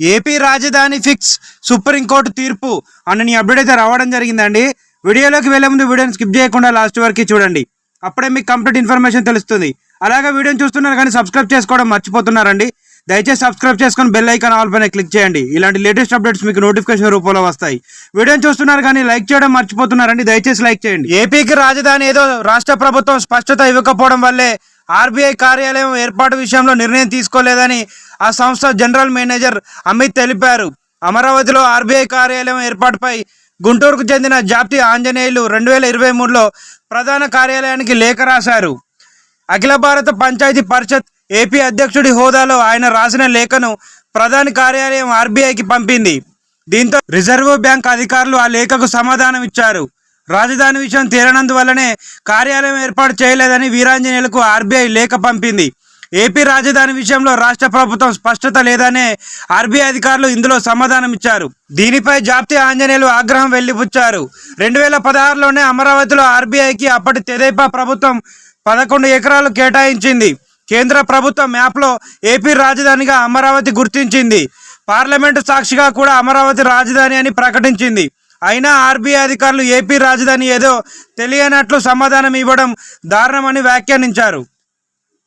AP రాజధాని fix supreme court తీర్పు అని నీ అప్డేట్ అయితే రావడం జరిగిందండి. వీడియోలోకి వెళ్ళే ముందు వీడియోని స్కిప్ చేయకుండా లాస్ట్ వరకు చూడండి. అప్పుడే మీకు కంప్లీట్ ఇన్ఫర్మేషన్ తెలుస్తుంది. అలాగే వీడియోని చూస్తున్నారు కానీ సబ్స్క్రైబ్ చేసుకోవడం మర్చిపోతున్నారండి. దయచేసి సబ్స్క్రైబ్ చేసుకుని బెల్ ఐకాన్ ఆల్ పైన క్లిక్ చేయండి. ఇలాంటి లేటెస్ట్ అప్డేట్స్ మీకు నోటిఫికేషన్ రూపంలో వస్తాయి. వీడియోని చూస్తున్నారు కానీ లైక్ చేయడం మర్చిపోతున్నారండి దయచేసి లైక్ చేయండి. ఏపీకి రాజధాని ఏదో రాష్ట్ర ప్రభుత్వం స్పష్టత ఇవ్వకపోవడం వల్లే ఆర్బీఐ కార్యాలయం ఏర్పాటు విషయంలో నిర్ణయం తీసుకోలేదని ఆ సంస్థ జనరల్ మేనేజర్ అమిత్ తెలిపారు. అమరావతిలో ఆర్బీఐ కార్యాలయం ఏర్పాటుపై గుంటూరుకు చెందిన జాప్తి ఆంజనేయులు రెండు వేల ఇరవై మూడులో ప్రధాన కార్యాలయానికి లేఖ రాశారు. అఖిల భారత పంచాయతీ పరిషత్ ఏపీ అధ్యక్షుడి హోదాలో ఆయన రాసిన లేఖను ప్రధాని కార్యాలయం ఆర్బీఐకి పంపింది. దీంతో రిజర్వ్ బ్యాంక్ అధికారులు ఆ లేఖకు సమాధానం ఇచ్చారు. రాజధాని విషయం తేలనందువల్లనే కార్యాలయం ఏర్పాటు చేయలేదని వీరాంజనేయులకు ఆర్బీఐ లేఖ పంపింది. ఏపీ రాజధాని విషయంలో రాష్ట్ర ప్రభుత్వం స్పష్టత లేదనే ఆర్బీఐ అధికారులు ఇందులో సమాధానం ఇచ్చారు. దీనిపై జాప్తి ఆంజనేయులు ఆగ్రహం వెళ్ళిపుచ్చారు రెండు వేల పదహారులోనే అమరావతిలో ఆర్బీఐకి అప్పటి తెదేపా ప్రభుత్వం పదకొండు ఎకరాలు కేటాయించింది. కేంద్ర ప్రభుత్వ మ్యాప్లో ఏపీ రాజధానిగా అమరావతి గుర్తించింది. పార్లమెంటు సాక్షిగా కూడా అమరావతి రాజధాని అని ప్రకటించింది. అయినా ఆర్బీఐ అధికారులు ఏపీ రాజధాని ఏదో తెలియనట్లు సమాధానం ఇవ్వడం దారుణమని వ్యాఖ్యానించారు.